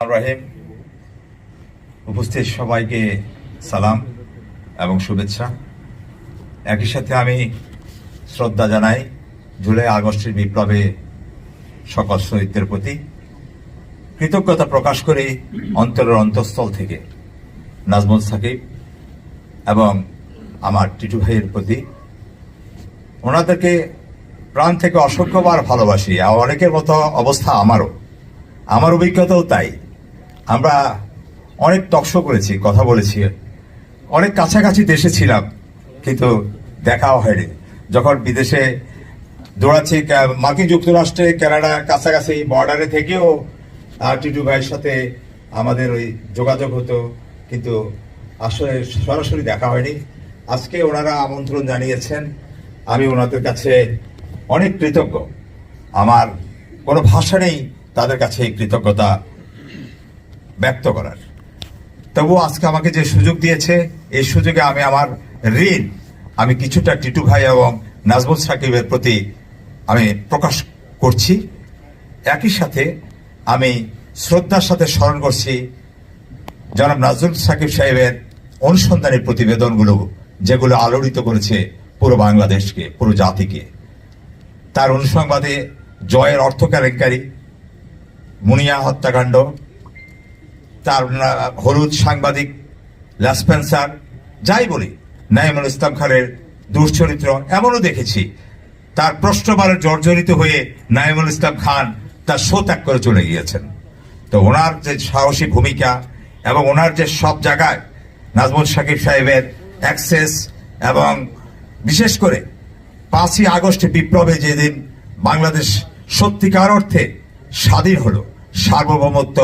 রাহিম, উপস্থিত সবাইকে সালাম এবং শুভেচ্ছা। একই সাথে আমি শ্রদ্ধা জানাই জুলাই আগস্টের বিপ্লবে সকল শহীদদের প্রতি। কৃতজ্ঞতা প্রকাশ করে অন্তরের অন্তঃস্থল থেকে নাজমুল সাকিব এবং আমার টিটু ভাইয়ের প্রতি। ওনাদেরকে প্রাণ থেকে অসংখ্যবার ভালোবাসি। আর অনেকের মতো অবস্থা আমারও। আমার অভিজ্ঞতাও তাই। আমরা অনেক টকশো করেছি, কথা বলেছি। অনেক কাছাকাছি দেশে ছিলাম, কিন্তু দেখাও হয়নি। যখন বিদেশে দৌড়াচ্ছি মার্কিন যুক্তরাষ্ট্রে, কানাডা, কাছাকাছি বর্ডারে থেকেও আর টিটু ভাইয়ের সাথে আমাদের ওই যোগাযোগ হতো, কিন্তু আসলে সরাসরি দেখা হয়নি। আজকে ওনারা আমন্ত্রণ জানিয়েছেন, আমি ওনাদের কাছে অনেক কৃতজ্ঞ। আমার কোনো ভাষা নেই, তাদের কাছে এই কৃতজ্ঞতা। ব্যক্ত করার। তবুও আজকে আমাকে যে সুযোগ দিয়েছে, এই সুযোগে আমি আমার ঋণ, আমি কিছুটা টিটু ভাই এবং নাজমুল সাকিবের প্রতি আমি প্রকাশ করছি। একই সাথে আমি শ্রদ্ধার সাথে স্মরণ করছি জনাব নাজরুল সাকিব সাহেবের অনুসন্ধানের প্রতিবেদনগুলো, যেগুলো আলোড়িত করেছে পুরো বাংলাদেশকে, পুরো জাতিকে। তার অনুসংবাদে জয়ের অর্থ কেলেঙ্কারি, মুনিয়া হত্যাকাণ্ড তার হলুদ সাংবাদিক লাসপেন্সার যাই বলি নাইমুল ইসলাম খানের দুশ্চরিত্র এমনও দেখেছি। তার প্রশ্নবারে জর্জরিত হয়ে নাইমুল ইসলাম খান তার শো ত্যাগ করে চলে গিয়েছেন। তো ওনার যে সাহসী ভূমিকা এবং ওনার যে সব জায়গায় নাজমুল সাকিব সাহেবের অ্যাক্সেস এবং বিশেষ করে পাঁচই আগস্টে বিপ্লবে যেদিন বাংলাদেশ সত্যিকার অর্থে স্বাধীন হলো, সার্বভৌমত্ব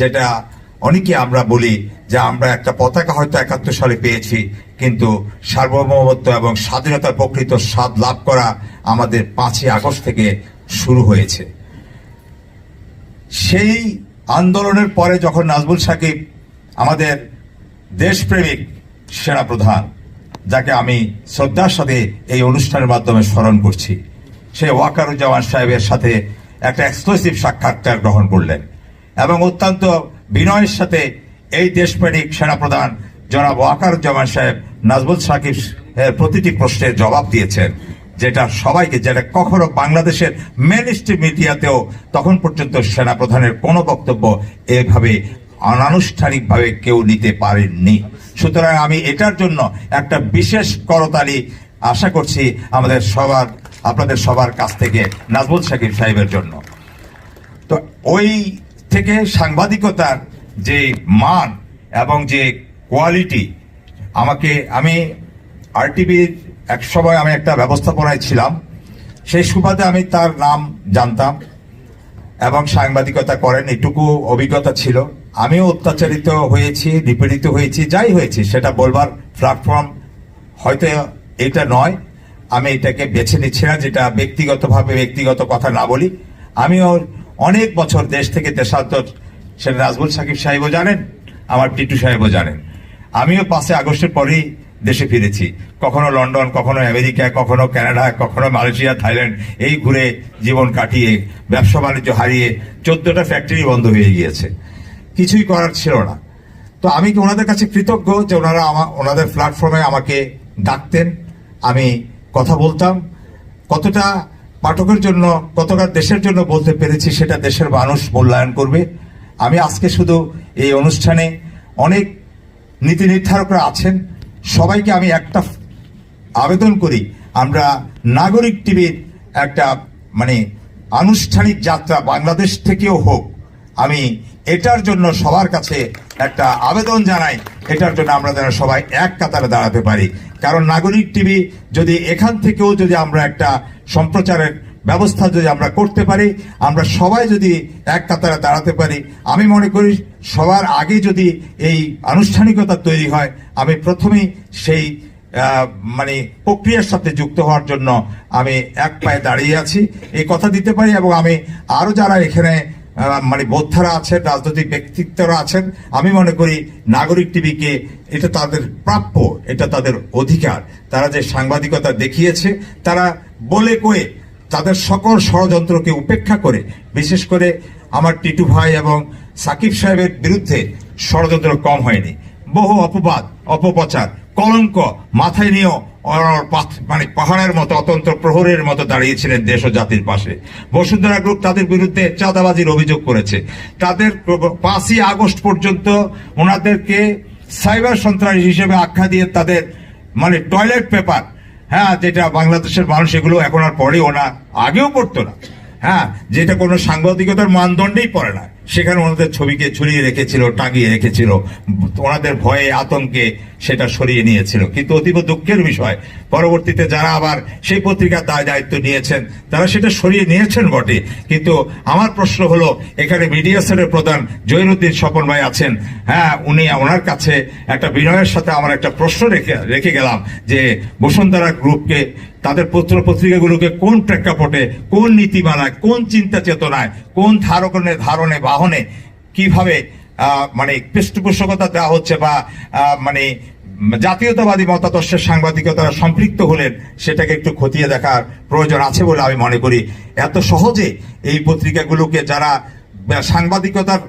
যেটা অনেকে আমরা বলি যে আমরা একটা পতাকা হয়তো একাত্তর সালে পেয়েছি, কিন্তু সার্বভৌমত্ব এবং স্বাধীনতার প্রকৃত স্বাদ লাভ করা আমাদের পাঁচই আগস্ট থেকে শুরু হয়েছে। সেই আন্দোলনের পরে যখন নাজমুল সাকিব আমাদের দেশপ্রেমিক সেনাপ্রধান, যাকে আমি শ্রদ্ধার সাথে এই অনুষ্ঠানের মাধ্যমে স্মরণ করছি, সে ওয়াকারুজ্জামান সাহেবের সাথে একটা এক্সক্লুসিভ সাক্ষাৎকার গ্রহণ করলেন এবং অত্যন্ত বিনয়ের সাথে এই দেশপ্রেমিক সেনাপ্রধান জনাব ওয়াকারুজ্জামান সাহেব নাজমুল সাকিব প্রতিটি প্রশ্নের জবাব দিয়েছেন, যেটা সবাইকে যেটা কখনো বাংলাদেশের মেন মিডিয়াতেও তখন পর্যন্ত সেনাপ্রধানের কোনো বক্তব্য এভাবে অনানুষ্ঠানিকভাবে কেউ নিতে পারেননি। সুতরাং আমি এটার জন্য একটা বিশেষ করতালি আশা করছি আমাদের সবার, আপনাদের সবার কাছ থেকে নাজমুল সাকিব সাহেবের জন্য। তো ওই থেকে সাংবাদিকতার যে মান এবং যে কোয়ালিটি, আমাকে, আমি আরটিভির এক সময় আমি একটা ব্যবস্থাপনায় ছিলাম। সেই সুবাদে আমি তার নাম জানতাম এবং সাংবাদিকতা করেন, এটুকু অভিজ্ঞতা ছিল। আমিও অত্যাচারিত হয়েছি, নিপীড়িত হয়েছি, যাই হয়েছি, সেটা বলবার প্ল্যাটফর্ম হয়তো এটা নয়। আমি এটাকে বেছে নিচ্ছি না, যেটা ব্যক্তিগতভাবে ব্যক্তিগত কথা না বলি। আমিও অনেক বছর দেশ থেকে দেশান্তর সেটা নাজমুল সাকিব সাহেবও জানেন, আমার টিটু সাহেবও জানেন। আমিও পাঁচই আগস্টের পরেই দেশে ফিরেছি। কখনো লন্ডন, কখনো আমেরিকা, কখনো কানাডা, কখনো মালয়েশিয়া, থাইল্যান্ড, এই ঘুরে জীবন কাটিয়ে, ব্যবসা বাণিজ্য হারিয়ে চোদ্দটা ফ্যাক্টরি বন্ধ হয়ে গিয়েছে। কিছুই করার ছিল না। তো আমি কি ওনাদের কাছে কৃতজ্ঞ যে ওনারা আমা, ওনাদের প্ল্যাটফর্মে আমাকে ডাকতেন, আমি কথা বলতাম। কতটা পাঠকের জন্য কতটা দেশের জন্য বলতে পেরেছি, সেটা দেশের মানুষ মূল্যায়ন করবে। আমি আজকে শুধু এই অনুষ্ঠানে অনেক নীতি নির্ধারকরা আছেন। সবাইকে আমি একটা আবেদন করি, আমরা নাগরিক টিভির একটা মানে আনুষ্ঠানিক যাত্রা বাংলাদেশ থেকেও হোক, আমি এটার জন্য সবার কাছে একটা আবেদন জানাই, এটার জন্য আমরা যেন সবাই এক কাতারে দাঁড়াতে পারি। কারণ নাগরিক টিভি যদি এখান থেকেও যদি আমরা একটা সম্প্রচারের ব্যবস্থা যদি আমরা করতে পারি, আমরা সবাই যদি এক কাতারে দাঁড়াতে পারি, আমি মনে করি সবার আগে যদি এই আনুষ্ঠানিকতা তৈরি হয়, আমি প্রথমেই সেই মানে প্রক্রিয়ার সাথে যুক্ত হওয়ার জন্য আমি এক পায়ে দাঁড়িয়ে আছি। এই কথা দিতে পারি এবং আমি আরও যারা এখানে মানে বোদ্ধারা আছেন, রাজনৈতিক ব্যক্তিত্বরা আছেন, আমি মনে করি নাগরিক টিভিকে এটা তাদের প্রাপ্য, এটা তাদের অধিকার। তারা যে সাংবাদিকতা দেখিয়েছে, তারা বলে কয়ে তাদের সকল ষড়যন্ত্রকে উপেক্ষা করে, বিশেষ করে আমার টিটু ভাই এবং সাকিব সাহেবের বিরুদ্ধে ষড়যন্ত্র কম হয়নি। বহু অপবাদ, অপপ্রচার, কলঙ্ক মাথায় নিয়েও মানে পাহাড়ের মতো, অতন্ত্র প্রহরের মতো দাঁড়িয়েছিলেন দেশ ও জাতির পাশে। বসুন্ধরা গ্রুপ তাদের বিরুদ্ধে চাঁদাবাজির অভিযোগ করেছে। তাদের পাঁচই আগস্ট পর্যন্ত ওনাদেরকে সাইবার সন্ত্রাসী হিসেবে আখ্যা দিয়ে তাদের মানে টয়লেট পেপার হ্যাঁ যেটা বাংলাদেশের মানুষ এগুলো এখন আর পড়েও না আগেও পড়তো না। হ্যাঁ যেটা কোনো সাংবাদিকতার মানদণ্ডেই পড়ে না। সেখানে ওনাদের ছবিকে ঝুলিয়ে রেখেছিল, টাঙিয়ে রেখেছিল। ওনাদের ভয়ে, আতঙ্কে সেটা সরিয়ে নিয়েছিল। কিন্তু অতীব দুঃখের বিষয়, পরবর্তীতে যারা আবার সেই পত্রিকার দায় দায়িত্ব নিয়েছেন, তারা সেটা সরিয়ে নিয়েছেন বটে। কিন্তু আমার প্রশ্ন হলো, এখানে মিডিয়া সেলের প্রধান জহিরুদ্দিন স্বপন ভাই আছেন। হ্যাঁ উনি ওনার কাছে একটা বিনয়ের সাথে আমার একটা প্রশ্ন রেখে রেখে গেলাম যে বসুন্ধরা গ্রুপকে, তাদের পত্র পত্রিকাগুলোকে কোন প্রেক্ষাপটে, কোন নীতিমালায়, কোন চিন্তা চেতনায়, কোন ধারকনের ধারণে বাহনে কীভাবে মানে পৃষ্ঠপোষকতা দেওয়া হচ্ছে বা মানে জাতীয়তাবাদী মতাদর্শের সাংবাদিকতারা সম্পৃক্ত হলেন, সেটাকে একটু খতিয়ে দেখার প্রয়োজন আছে বলে আমি মনে করি। এত সহজে এই পত্রিকাগুলোকে যারা সাংবাদিকতার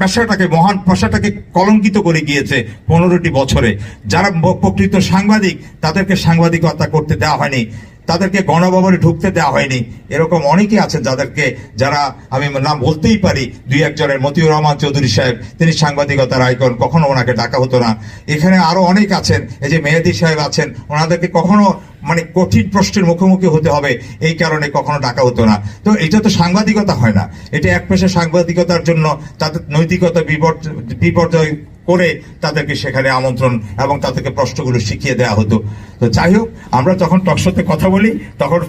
পেশাটাকে, মহান পেশাটাকে কলঙ্কিত করে গিয়েছে পনেরোটি বছরে, যারা প্রকৃত সাংবাদিক, তাদেরকে সাংবাদিকতা করতে দেওয়া হয়নি। তাদেরকে গণভবনে ঢুকতে দেওয়া হয়নি। এরকম অনেকে আছেন যাদেরকে যারা, আমি নাম বলতেই পারি, দুই একজনের মতিউর রহমান চৌধুরী সাহেব, তিনি সাংবাদিকতার আইকন কখনো ওনাকে ডাকা হতো না। এখানে আরও অনেক আছেন, এই যে মেহেদি সাহেব আছেন, ওনাদেরকে কখনো মানে কঠিন প্রশ্নের মুখোমুখি হতে হবে, এই কারণে কখনো ডাকা হতো না। তো এটা তো সাংবাদিকতা হয় না। এটা এক পেশা সাংবাদিকতার জন্য তাদের নৈতিকতা বিপর্য- বিপর্যয় করে তাদেরকে সেখানে আমন্ত্রণ এবং তাদেরকে প্রশ্নগুলো শিখিয়ে দেওয়া হতো। তো যাই হোক, আমরা যখন টকশোতে কথা বলি, তখন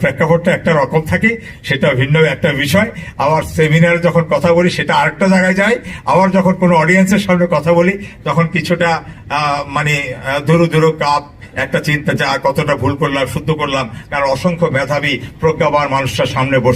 প্রেক্ষাপটটা একটা রকম থাকে, সেটা ভিন্ন একটা বিষয়। আবার সেমিনারে যখন কথা বলি, সেটা আরেকটা জায়গায় যায় আবার যখন কোনো অডিয়েন্সের সামনে কথা বলি, তখন কিছুটা মানে ধরু ধরু কাপ, একটা চিন্তা যা কতটা ভুল করলাম, শুদ্ধ করলাম? কারণ অসংখ্য মেধাবী, প্রজ্ঞাবান মানুষটার সামনে বসে